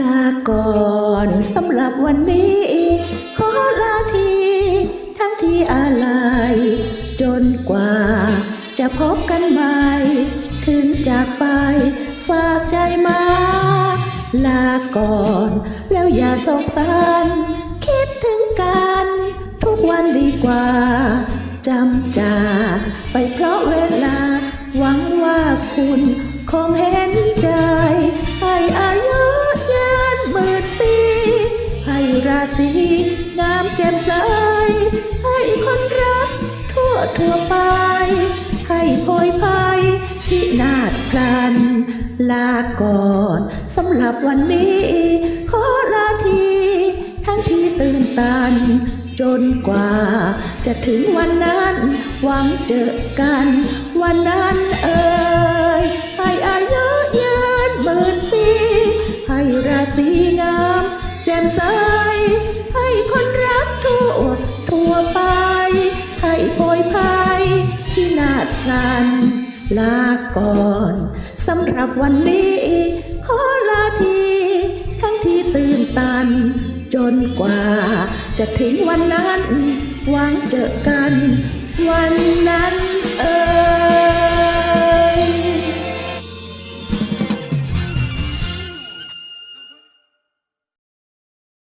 ลาก่อนสำหรับวันนี้ ขอลาที ทั้งที่อะไรจนกว่า จะพบกันใหม่ ถึงจากไป ฝากใจมา ลาก่อนแล้วอย่าสงสารคิดถึงกัน ทุกวันดีกว่าจำจากไปเพราะเวลา หวังว่าคุณคงเห็น ราศีงามแจ่มใส ให้คนรักทั่วทั่วไป ให้โพยภัยพินาศพลัน ลาก่อนสำหรับวันนี้ ขอลาทีทั้งที่ตื่นตัน จนกว่าจะถึงวันนั้น หวังเจอกัน วันนั้นเอ่ยให้อายุยืนหมื่นปีให้ราศีงามแจ่มใส พลัน ลาก่อนสำหรับวันนี้ ขอลาที ทั้งที่ตื่นตัน จนกว่าจะถึงวันนั้นหวังเจอกันวัน